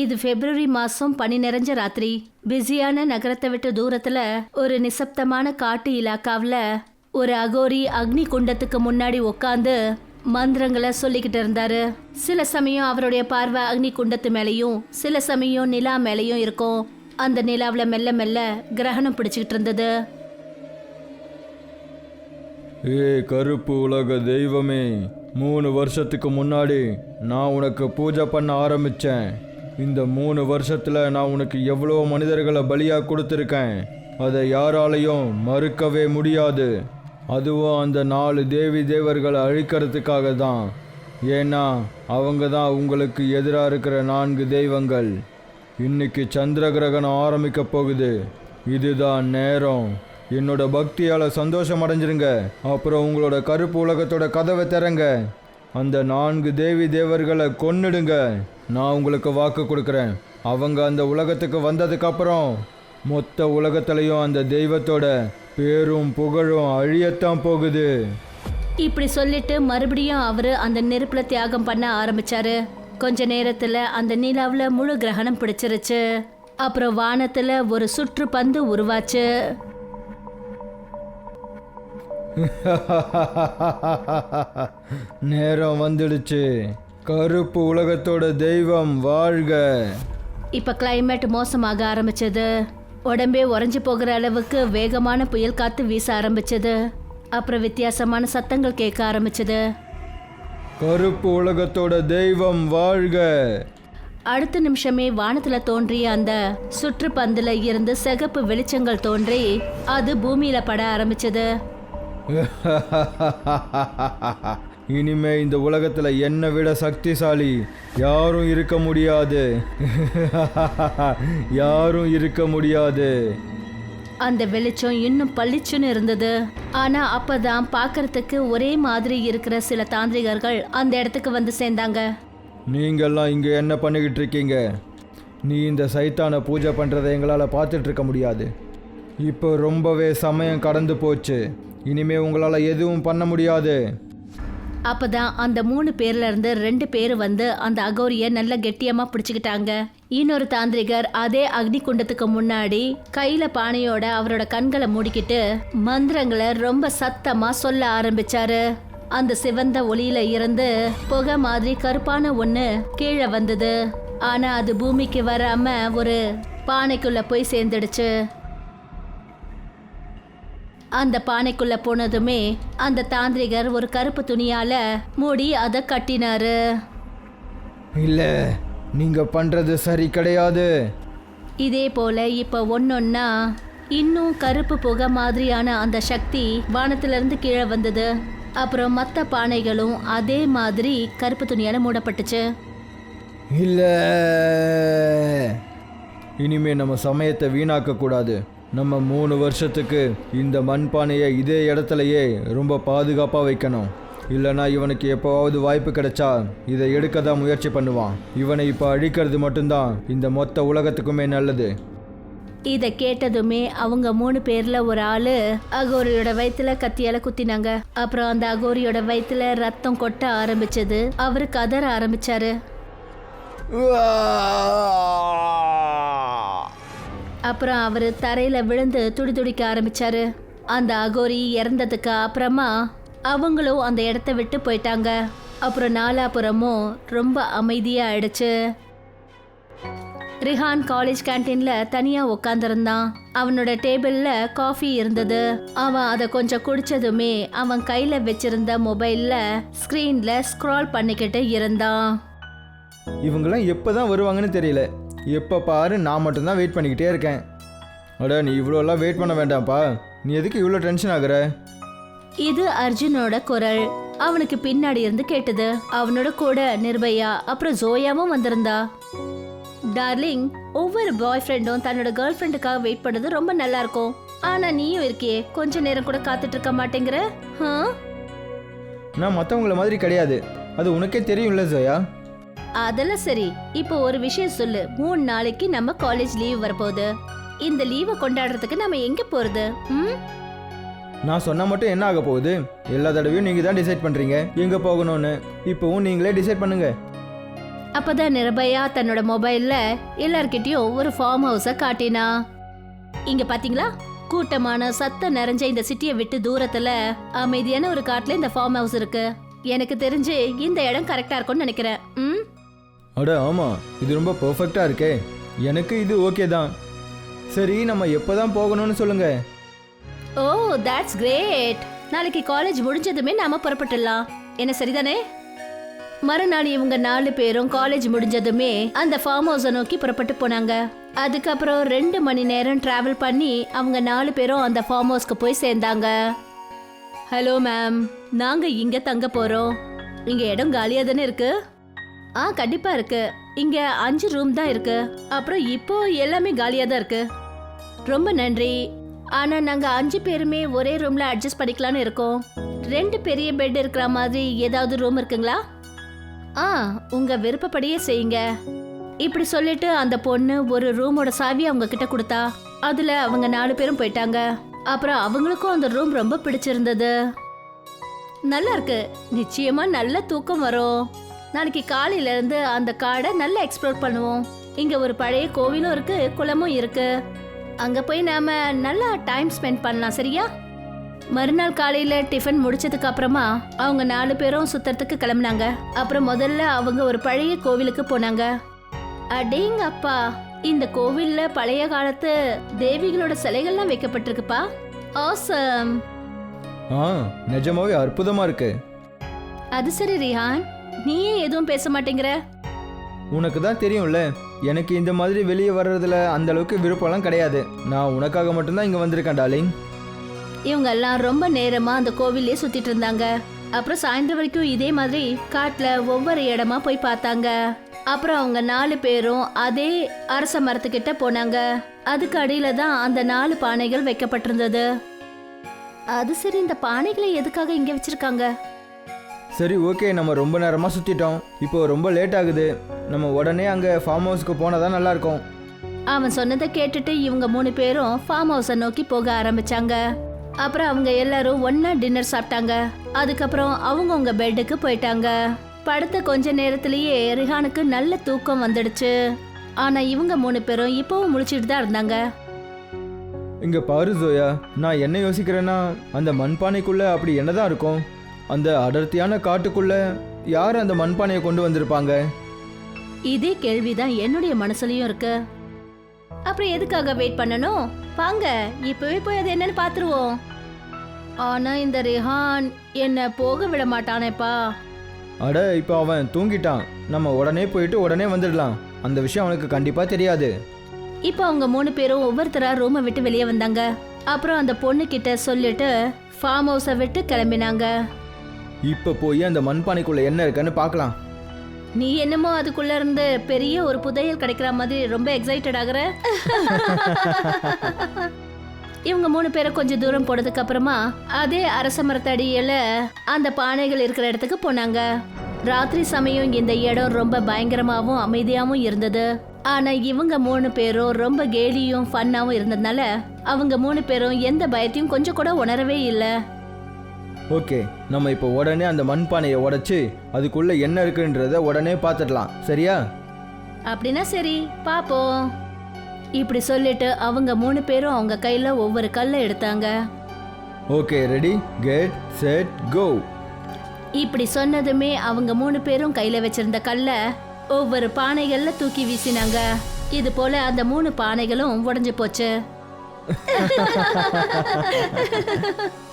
இது பிப்ரவரி மாசம் பனி நிறைஞ்ச ராத்திரி. பிஸியான நகரத்தை விட்டு தூரத்துல ஒரு நிசப்தமான காட்டு இலாக்காவில் ஒரு அகோரி அக்னி குண்டத்துக்கு முன்னாடி உட்காந்து மந்திரங்களை சொல்லிக்கிட்டு இருந்தாரு. சில சமயம் அவருடைய பார்வை அக்னி குண்டத்து மேலேயும் சில சமயம் நிலா மேலேயும் இருக்கும். அந்த நிலாவில் மெல்ல மெல்ல கிரகணம் பிடிச்சிக்கிட்டு இருந்தது. ஏ கருப்பு உலக தெய்வமே மூணு வருஷத்துக்கு முன்னாடி நான் உனக்கு பூஜை பண்ண ஆரம்பித்தேன் இந்த மூணு வருஷத்தில் நான் உனக்கு எவ்வளோ மனிதர்களை பலியாக கொடுத்துருக்கேன் அதை யாராலையும் மறுக்கவே முடியாது. அதுவும் அந்த நாலு தேவி தேவர்களை அழிக்கிறதுக்காக தான். ஏன்னா அவங்க தான் உங்களுக்கு எதிராக இருக்கிற நான்கு தெய்வங்கள். இன்னைக்கு சந்திர கிரகணம் ஆரம்பிக்க போகுது. இதுதான் நேரம். என்னோட பக்தியால் சந்தோஷம் அடைஞ்சிருங்க. அப்புறம் உங்களோட கருப்பு உலகத்தோட கதவை திறங்க. அந்த நான்கு தேவி தேவர்களை கொன்னுடுங்க. நான் உங்களுக்கு வாக்கு கொடுக்குறேன். அவங்க அந்த உலகத்துக்கு வந்ததுக்கப்புறம் மொத்த உலகத்திலையும் அந்த தெய்வத்தோட பேரும் புகழும் அழியத்தான் போகுது. இப்படி சொல்லிட்டு மறுபடியும் அவரு அந்த நெருப்புல தியாகம் பண்ண ஆரம்பிச்சாரு. கொஞ்ச நேரத்துல அந்த நிலாவில் முழு கிரகணம் பிடிச்சிருச்சு. அப்புறம் வானத்துல ஒரு சுற்று பந்து உருவாச்சு. நேரம் வந்துடுச்சு. கருப்பு உலகத்தோட தெய்வம் வாழ்க. இப்ப கிளைமேட் மோசமாக ஆரம்பிச்சது. உடம்பே உறைஞ்சு போகிற அளவுக்கு வேகமான புயல் காத்து வீச ஆரம்பிச்சது. அப்புறம் வித்தியாசமான சத்தங்கள் கேட்க ஆரம்பிச்சது. கருப்பு உலகத்தோட தெய்வம் வாழ்க. அடுத்த நிமிஷமே வானத்துல தோன்றிய அந்த சுற்றுப்பந்துல இருந்து சிகப்பு வெளிச்சங்கள் தோன்றி அது பூமியில பட ஆரம்பிச்சது. இனிமே இந்த உலகத்துல என்னை விட சக்திசாலி யாரும் இருக்க முடியாது. யாரும் இருக்க முடியாது. அந்த வெளிச்சம் இன்னும் பளிச்சுன்னு இருந்தது. ஆனா அப்பதான் பார்க்கறதுக்கு ஒரே மாதிரி இருக்கிற சில தாந்திரிகர்கள் அந்த இடத்துக்கு வந்து சேர்ந்தாங்க. நீங்கெல்லாம் இங்க என்ன பண்ணிக்கிட்டு இருக்கீங்க? நீ இந்த சைத்தானை பூஜை பண்றதை எங்களால் பார்த்துட்டு இருக்க முடியாது. இப்போ ரொம்பவே சமயம் கடந்து போச்சு. இனிமே உங்களால் எதுவும் பண்ண முடியாது. அப்பதான் அந்த மூணு பேர்ல இருந்து ரெண்டு பேர் வந்து அந்த அகோரிய நல்ல கெட்டியமா பிடிச்சுக்கிட்டாங்க. இன்னொரு தாந்திரிகர் அதே அக்னி குண்டத்துக்கு முன்னாடி கையில பானையோட அவரோட கண்களை மூடிக்கிட்டு மந்திரங்களை ரொம்ப சத்தமா சொல்ல ஆரம்பிச்சாரு. அந்த சிவந்த ஒளியில இருந்து புகை மாதிரி கருப்பான ஒண்ணு கீழே வந்தது. ஆனா அது பூமிக்கு வராம ஒரு பானைக்குள்ள போய் சேர்ந்துடுச்சு. அந்த பானைக்குள்ள போனதுமே அந்த தாந்திரிகர் ஒரு கருப்பு துணியால மூடி அதை கட்டினாரு. இல்லை நீங்கள் பண்ணுறது சரி கிடையாது. இதே போல இப்ப ஒன்னொன்னா இன்னும் கருப்பு புகை மாதிரியான அந்த சக்தி வானத்திலிருந்து கீழே வந்தது. அப்புறம் மற்ற பானைகளும் அதே மாதிரி கருப்பு துணியால மூடப்பட்டுச்சு. இல்லை இனிமே நம்ம சமயத்தை வீணாக்க கூடாது நம்ம மூணு வருஷத்துக்கு இந்த மண்பானையை இதே இடத்துலையே ரொம்ப பாதுகாப்பாக வைக்கணும். இல்லைனா இவனுக்கு எப்போவாவது வாய்ப்பு கிடைச்சா இதை எடுக்க தான் முயற்சி பண்ணுவான். இவனை இப்போ அழிக்கிறது மட்டும்தான் இந்த மொத்த உலகத்துக்குமே நல்லது. இதை கேட்டதுமே அவங்க மூணு பேர்ல ஒரு ஆளு அகோரியோட வயித்துல கத்தியால குத்தினாங்க. அப்புறம் அந்த அகோரியோட வயித்துல ரத்தம் கொட்ட ஆரம்பிச்சது. அவரு கதற ஆரம்பிச்சாரு. அப்புறம் அவர் தரையில் விழுந்து துடிதுடிக்க ஆரம்பிச்சாரு. அந்த அகோரி இறந்ததுக்கு அப்புறமா அவங்களும் அந்த இடத்த விட்டு போயிட்டாங்க. அப்புறம் நாலாபுறமும் ரொம்ப அமைதியாக ஆயிடுச்சு. ரிஹான் காலேஜ் கேண்டீன்ல தனியா உட்காந்துருந்தான் அவனோட டேபிள்ல காஃபி இருந்தது. அவன் அதை கொஞ்சம் குடிச்சதுமே அவன் கையில வச்சிருந்த மொபைல்ல ஸ்கிரீன்ல ஸ்க்ரால் பண்ணிக்கிட்டு இருந்தான். இவங்கெல்லாம் எப்போ தான் வருவாங்கன்னு தெரியல. எப்போ பாரு நான் மட்டும்தான் வெயிட் பண்ணிக்கிட்டே இருக்கேன். அட நீ இவ்வளோலாம் வெயிட் பண்ண வேண்டாம்ப்பா. நீ எதுக்கு இவ்வளோ டென்ஷன் ஆகுற? இது அர்ஜுனோட குரல். அவனுக்கு பின்னாடி இருந்து கேட்டது. அவனோட கூட நிர்பயா அப்புறம் ஜோயாவும் வந்திருந்தா. டார்லிங் ஒவ்வொரு பாய் ஃப்ரெண்டும் தன்னோட கேர்ள் ஃப்ரெண்டுக்காக வெயிட் பண்ணது ரொம்ப நல்லா இருக்கும் ஆனா நீயும் இருக்கியே கொஞ்ச நேரம் கூட காத்துட்டு இருக்க மாட்டேங்கிற? நான் மற்றவங்கள மாதிரி கிடையாது. அது உனக்கே தெரியும்ல ஜோயா? அதெல்லாம் சரி. இப்போ ஒரு விஷயம் சொல்லு. மூணு நாளைக்கு நம்ம காலேஜ் லீவ் வரப்போகுது. இந்த லீவை கொண்டாடுறதுக்கு நம்ம எங்க போறது? ம்? நான் சொன்னால் மட்டும் என்ன ஆக போகுது? எல்லா தடவையும் நீங்கள் தான் டிசைட் பண்ணுறீங்க எங்கே போகணும்னு? இப்போவும் நீங்களே டிசைட் பண்ணுங்க. அப்பதான் நிர்பயா தன்னோட மொபைல்ல எல்லார்கிட்டயும் ஒரு ஃபார்ம் ஹவுஸ காட்டினா. இங்க பாத்தீங்களா? கூட்டமான சத்தம் நிறைஞ்ச இந்த சிட்டியை விட்டு தூரத்துல அமைதியான ஒரு காட்டுல இந்த ஃபார்ம் ஹவுஸ் இருக்கு. எனக்கு தெரிஞ்சு இந்த இடம் கரெக்டா இருக்கும்னு நினைக்கிறேன். ம்? அட ஆமாம் இது ரொம்ப பர்ஃபெக்டாக இருக்கே. எனக்கு இது ஓகே தான். சரி நம்ம எப்போ தான் போகணும்னு சொல்லுங்க. ஓ தட்ஸ் கிரேட் நாளைக்கு காலேஜ் முடிஞ்சதுமே நாம புறப்பட்டுடலாம். என்ன சரிதானே? மறுநாள் இவங்க நாலு பேரும் காலேஜ் முடிஞ்சதுமே அந்த ஃபார்ம் ஹவுஸை நோக்கி புறப்பட்டு போனாங்க. அதுக்கப்புறம் ரெண்டு மணி நேரம் டிராவல் பண்ணி அவங்க நாலு பேரும் அந்த ஃபார்ம் ஹவுஸ்க்கு போய் சேர்ந்தாங்க. ஹலோ மேம் நாங்க இங்க தங்க போறோம். இங்க இடம் காலியா தானே இருக்கு? ஆ கண்டிப்பா இருக்கு. இங்க அஞ்சு ரூம் தான் இருக்கு. அப்புறம் இப்போ எல்லாமே காலியா தான் இருக்கு. ரொம்ப நன்றி. ஆனா நாங்க அஞ்சு பேருமே ஒரே ரூம்ல அட்ஜஸ்ட் பண்ணிக்கலாம்னு இருக்கோம். ரெண்டு பெரிய பெட் இருக்கிற மாதிரி ஏதாவது ரூம் இருக்குங்களா? ஆ உங்க விருப்பப்படியே செய்யுங்க. இப்படி சொல்லிட்டு அந்த பொண்ணு ஒரு ரூமோட சாவி அவங்க கிட்ட கொடுத்தா. அதுல அவங்க நாலு பேரும் போயிட்டாங்க. அப்புறம் அவங்களுக்கும் அந்த ரூம் ரொம்ப பிடிச்சிருந்தது. நல்லா இருக்கு. நிச்சயமா நல்ல தூக்கம் வரும். நாளைக்கு காலையில இருந்து அந்த காடை நல்லா எக்ஸ்ப்ளோர் பண்ணுவோம். இங்க ஒரு பழைய கோவிலும் இருக்கு குளமும் இருக்கு. அங்க போய் நாம நல்லா டைம் ஸ்பெண்ட் பண்ணலாம் சரியா? மறுநாள் காலையில டிஃபன் முடிச்சதுக்கு அப்புறமா அவங்க நாலு பேரும் சுத்தறதுக்கு கிளம்புனாங்க. அப்புறம் முதல்ல அவங்க ஒரு பழைய கோவிலுக்கு போனாங்க. அடேங்க அப்பா இந்த கோவில்ல பழைய காலத்து தேவிகளோட சிலைகள்லாம் வைக்கப்பட்டிருக்குப்பா. ஆசம் ஆ நிஜமாவே அற்புதமாக இருக்கு. அது சரி ரிஹான். நீ ஏன் எதுவும் பேச மாட்டேங்கிற? உனக்கு தான் தெரியும்ல எனக்கு இந்த மாதிரி வெளியே வர்றதுல அந்த அளவுக்கு விருப்பம்லாம் கிடையாது. நான் உனக்காக மட்டும்தான் இங்கே வந்திருக்கேன் டார்லிங். இவங்க எல்லாம் ரொம்ப நேரமா அந்த கோவிலே சுத்திட்டு இருந்தாங்க. அப்புறம் சாயந்தரம் வரைக்கும் இதே மாதிரி காட்டுல ஒவ்வொரு இடமா போய் பார்த்தாங்க. அப்புறம் அவங்க நாலு பேரும் அதே அரச மரத்துக்கிட்ட போனாங்க. அதுக்கு அடியில தான் அந்த நாலு பானைகள் வைக்கப்பட்டிருந்தது. அது சரி இந்த பானைகளை எதுக்காக இங்க வச்சிருக்காங்க? சரி ஓகே நம்ம ரொம்ப நேரமாக சுற்றிட்டோம் இப்போ ரொம்ப லேட் ஆகுது. நம்ம உடனே அங்கே ஃபார்ம் ஹவுஸ்க்கு போனால் தான் நல்லாயிருக்கும். அவன் சொன்னதை கேட்டுட்டு இவங்க மூணு பேரும் ஃபார்ம் ஹவுஸை நோக்கி போக ஆரம்பிச்சாங்க. அப்புறம் அவங்க எல்லாரும் ஒண்ணா டின்னர் சாப்பிட்டாங்க. அதுக்கப்புறம் அவங்கவுங்க பெட்டுக்கு போயிட்டாங்க. படுத்த கொஞ்ச நேரத்திலேயே ரிஹானுக்கு நல்ல தூக்கம் வந்துடுச்சு. ஆனா இவங்க மூணு பேரும் இப்பவும் முழிச்சிட்டு தான் இருந்தாங்க. இங்கே பாரு ஜோயா. நான் என்ன யோசிக்கிறேன்னா அந்த மண்பானைக்குள்ளே அப்படி என்னதான் இருக்கும்? அந்த அடர்த்தியான காட்டுக்குள்ளே யார் அந்த மண்பானையை கொண்டு வந்திருப்பாங்க? இதே கேள்விதான் என்னுடைய மனசுலயும் இருக்கு. அப்புறம் எதுக்காக வெயிட் பண்ணணும்? வாங்க இப்பவே போய் அது என்னன்னு பாத்துருவோம். ஆனா இந்த ரிஹான் என்ன போக விட மாட்டானேப்பா. அட இப்போ அவன் தூங்கிட்டான். நம்ம உடனே போயிட்டு உடனே வந்துடலாம். அந்த விஷயம் அவனுக்கு கண்டிப்பாக தெரியாது. இப்போ அவங்க மூணு பேரும் ஒவ்வொருத்தரா ரூமை விட்டு வெளியே வந்தாங்க. அப்புறம் அந்த பொண்ணு கிட்ட சொல்லிட்டு ஃபார்ம் ஹவுஸை விட்டு கிளம்பினாங்க. இப்போ போய் அந்த மண்பானைக்குள்ளே என்ன இருக்குன்னு பார்க்கலாம். நீ என்னமோ அதுக்குள்ள இருந்து பெரிய ஒரு புதையல் கிடைக்கிற மாதிரி ரொம்ப எக்ஸைட்டட் ஆகுற? இவங்க மூணு பேரும் கொஞ்சம் தூரம் போனதுக்கு அப்புறமா அதே அரச மரத்தடியில அந்த பானைகள் இருக்கிற இடத்துக்கு போனாங்க. ராத்திரி சமயம் இந்த இடம் ரொம்ப பயங்கரமாவும் அமைதியாவும் இருந்தது. ஆனா இவங்க மூணு பேரும் ரொம்ப கேலியும் ஃபன்னாவும் இருந்ததுனால அவங்க மூணு பேரும் எந்த பயத்தையும் கொஞ்சம் கூட உணரவே இல்லை. ஓகே நம்ம இப்போ உடனே அந்த மண்பானையை உடைச்சு அதுக்குள்ளே என்ன இருக்குன்றத உடனே பார்த்துடலாம். சரியா? அப்படின்னா சரி பாப்போம். இப்படி சொல்லிட்டு அவங்க மூணு பேரும் அவங்க கையில ஒவ்வொரு கல்லை எடுத்தாங்க. Okay ready get set go. இப்படி சொன்னதுமே அவங்க மூணு பேரும் கையில வச்சிருந்த கல்லை ஒவ்வொரு பானைகள்ல தூக்கி வீசினாங்க. இது போல அந்த மூணு பானைகளும் உடைஞ்சு போச்சு.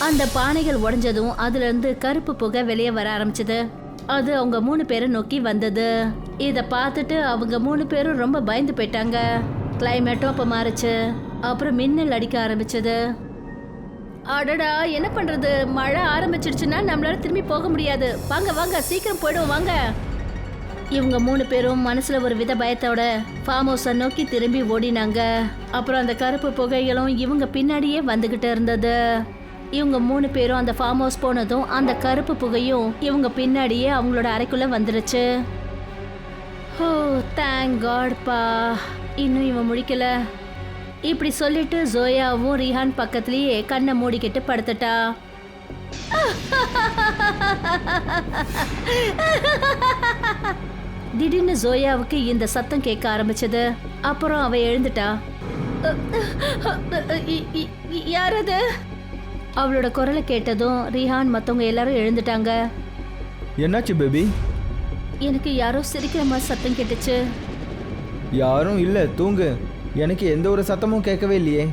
அந்த பானைகள் உடஞ்சதும் அதுல இருந்து கருப்பு புகை வெளியே வர ஆரம்பிச்சது. அது அவங்க மூணு பேரை நோக்கி வந்தது. இத பார்த்துட்டு அவங்க மூணு பேரும் ரொம்ப பயந்து போயிட்டாங்க. கிளைமேட்டும் அப்ப மாறுச்சு. அப்புறம் மின்னல் அடிக்க ஆரம்பிச்சது. அடடா என்ன பண்றது? மழை ஆரம்பிச்சிடுச்சுன்னா நம்மளால திரும்பி போக முடியாது. வாங்க வாங்க சீக்கிரம் போயிடுவோம் வாங்க. இவங்க மூணு பேரும் மனசுல ஒரு வித பயத்தோட ஃபார்ம் ஹவுஸை நோக்கி திரும்பி ஓடினாங்க. அப்புறம் அந்த கருப்பு புகைகளும் இவங்க பின்னாடியே வந்துகிட்டு இருந்தது. இவங்க மூணு பேரும் அந்த ஃபார்ம் ஹவுஸ் போனதும் அந்த கருப்பு புகையும் இவங்க பின்னாடியே அவங்களோட அறைக்குள்ள வந்துருச்சு. ஓ தேங்க் காட்பா இன்னும் இவன் முடிக்கல இப்படி சொல்லிட்டு ஜோயாவும் ரிஹான் பக்கத்துலயே கண்ணை மூடிக்கிட்டு படுத்துட்டா. திடீர்னு ஜோயாவுக்கு இந்த சத்தம் கேட்க ஆரம்பிச்சது. அப்புறம் அவ எழுந்துட்டா. யாரது அவளோட குரலை கேட்டதும் ரிஹான் மத்தவங்க எல்லாரும் எழுந்துட்டாங்க. என்னாச்சு பேபி? எனக்கு யாரோ சிரிக்கிற மாதிரி சத்தம் கேட்டுச்சு. யாரும் இல்லை தூங்கு. எனக்கு எந்த ஒரு சத்தமும் கேட்கவே இல்லையே.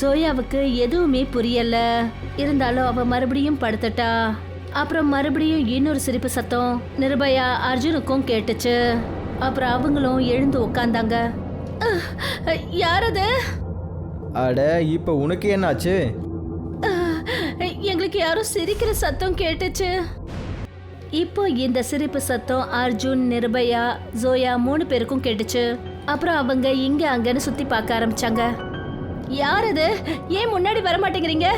ஜோயாவுக்கு எதுவுமே புரியல. இருந்தாலும் அவ மறுபடியும் படுத்துட்டா. அப்புறம் மறுபடியும் இன்னொரு சிரிப்பு சத்தம் நிர்பயா அர்ஜுனுக்கும் கேட்டுச்சு. அப்புறம் அவங்களும் எழுந்து உட்காந்தாங்க யார் அது? அட இப்போ உனக்கு என்னாச்சு? எங்களுக்கு யாரோ சிரிக்கிற சத்தம் கேட்டுச்சு? இப்போ இந்த சிரிப்பு சத்தம் அர்ஜுன் நிர்பயா ஜோயா மூணு பேருக்கும் கேட்டுச்சு. அப்புறம் அவங்க இங்க அங்கன்னு சுத்தி பார்க்க ஆரம்பிச்சாங்க. யார் அது? ஏன் முன்னாடி வர மாட்டேங்கிறீங்க?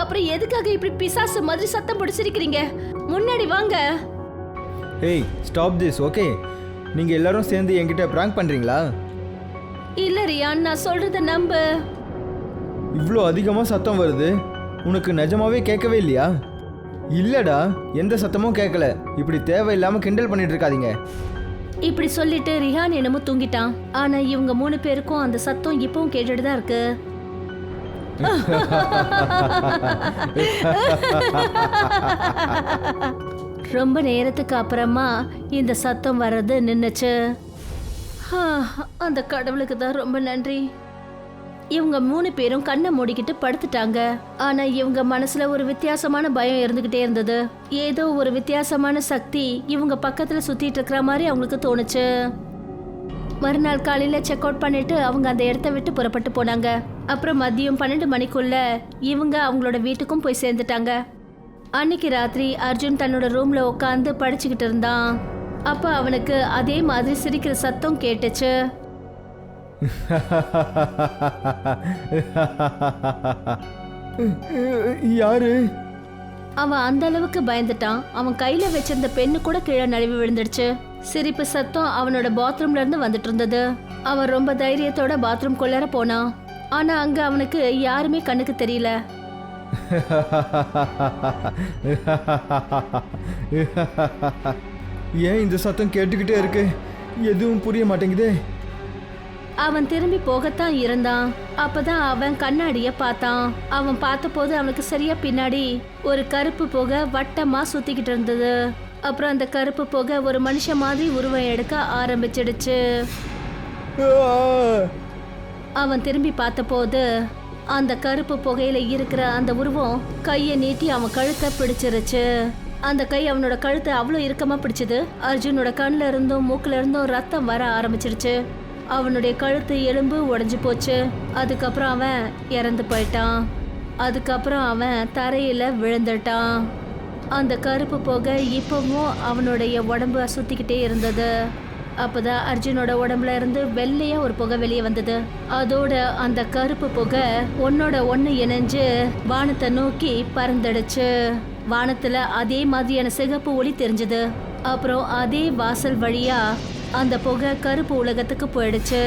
அப்புறம் எதுக்காக இப்படி பிசாசு மாதிரி சத்தம் போட்டு சிரிக்கிறீங்க முன்னாடி வாங்க. ஏய் ஸ்டாப் திஸ் ஓகே நீங்கள் எல்லாரும் சேர்ந்து என்கிட்ட ப்ராங்க் பண்ணுறீங்களா இல்ல ரியான் நான் சொல்றத நம்பு. இவ்வளோ அதிகமாக சத்தம் வருது. உனக்கு நிஜமாவே கேட்கவே இல்லையா? இல்லைடா எந்த சத்தமும் கேட்கல. இப்படி தேவையில்லாமல் கிண்டல் பண்ணிட்டு இருக்காதீங்க. இப்படி சொல்லிட்டு ரிஹான் என்னமோ தூங்கிட்டான். ஆனா இவங்க மூணு பேருக்கும் அந்த சத்தம் இப்பவும் கேட்டுட்டு தான் இருக்கு. ரொம்ப நேரத்துக்கு அப்புறமா இந்த சத்தம் வர்றது நின்னுச்சு. அந்த கடவுளுக்கு தான் ரொம்ப நன்றி. இவங்க மூணு பேரும் கண்ணை மூடிக்கிட்டு படுத்துட்டாங்க. ஆனா இவங்க மனசுல ஒரு வித்தியாசமான பயம் இருந்துகிட்டே இருந்தது. ஏதோ ஒரு வித்தியாசமான சக்தி இவங்க பக்கத்துல சுத்திட்டு இருக்கிற மாதிரி அவங்களுக்கு தோணுச்சு. மறுநாள் காலையில செக் அவுட் பண்ணிட்டு அவங்க அந்த இடத்த விட்டு புறப்பட்டு போனாங்க. அப்புறம் மதியம் பன்னெண்டு மணிக்குள்ள இவங்க அவங்களோட வீட்டுக்கும் போய் சேர்ந்துட்டாங்க. அன்னைக்கு ராத்திரி அர்ஜுன் தன்னோட ரூம்ல உட்காந்து படிச்சுக்கிட்டு இருந்தான். அப்ப அவனுக்கு அதே மாதிரி சிரிக்கிற சத்தம் கேட்டுச்சு. யாரு? அவன் அந்த அளவுக்கு பயந்துட்டான். அவன் கையில வச்சிருந்த பெண்ணு கூட கீழே நழுவி விழுந்துடுச்சு. சிரிப்பு சத்தம் அவனோட பாத்ரூம்ல இருந்து வந்துட்டு இருந்தது. அவன் ரொம்ப தைரியத்தோட பாத்ரூம் கொள்ளார போனான் ஆனா அங்க அவனுக்கு யாருமே கண்ணுக்கு தெரியல. ஏன் இந்த சத்தம் கேட்டுக்கிட்டே இருக்கு? எதுவும் புரிய மாட்டேங்குதே. அவன் திரும்பி போகத்தான் இருந்தான். அப்பதான் அவன் கண்ணாடிய பார்த்தான். அவன் பார்த்தபோது அவனுக்கு சரியா பின்னாடி ஒரு கருப்பு புகை வட்டமா சுத்திக்கிட்டு இருந்தது. அப்புறம் அந்த கருப்பு புகை ஒரு மனுஷன் மாதிரி உருவம் எடுக்க ஆரம்பிச்சிடுச்சு. அவன் திரும்பி பார்த்தபோது அந்த கருப்பு புகையில இருக்கிற அந்த உருவம் கையை நீட்டி அவன் கழுத்தை பிடிச்சிருச்சு. அந்த கை அவனோட கழுத்தை அவ்வளோ இறுக்கமாக பிடிச்சது. அர்ஜுனோட கண்ணில் இருந்தும் மூக்கில் இருந்தும் ரத்தம் வர ஆரம்பிச்சிருச்சு. அவனுடைய கழுத்து எலும்பு உடஞ்சி போச்சு. அதுக்கப்புறம் அவன் இறந்து போயிட்டான். அதுக்கப்புறம் அவன் தரையில் விழுந்துட்டான். அந்த கருப்பு புகை இப்போவும் அவனுடைய உடம்பு சுற்றிக்கிட்டே இருந்தது. அப்பதான் அர்ஜுனோட உடம்புல இருந்து வெள்ளையாக ஒரு புகை வெளியே வந்தது. அதோட அந்த கருப்பு புகை ஒன்னோட ஒன்று இணைஞ்சு வானத்தை நோக்கி பறந்துடுச்சு. வானத்தில் அதே மாதிரியான சிகப்பு ஒளி தெரிஞ்சது. அப்புறம் அதே வாசல் வழியாக அந்த புகை கருப்பு உலகத்துக்கு போயிடுச்சு.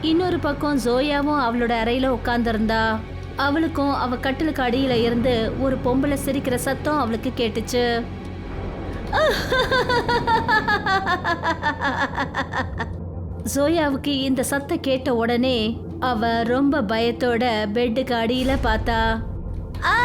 இன்னொரு பக்கம் ஜோயாவும் அவளோட அறையில உட்காந்துருந்தா அவளுக்கும் அவ கட்டிலுக்கு அடியில இருந்து ஒரு பொம்பளை சிரிக்கிற சத்தம் அவளுக்கு கேட்டுச்சு. ஜோயாவுக்கு இந்த சத்தம் கேட்ட உடனே அவ ரொம்ப பயத்தோட பெட்டுக்கு அடியில பார்த்தா. "ஆ!"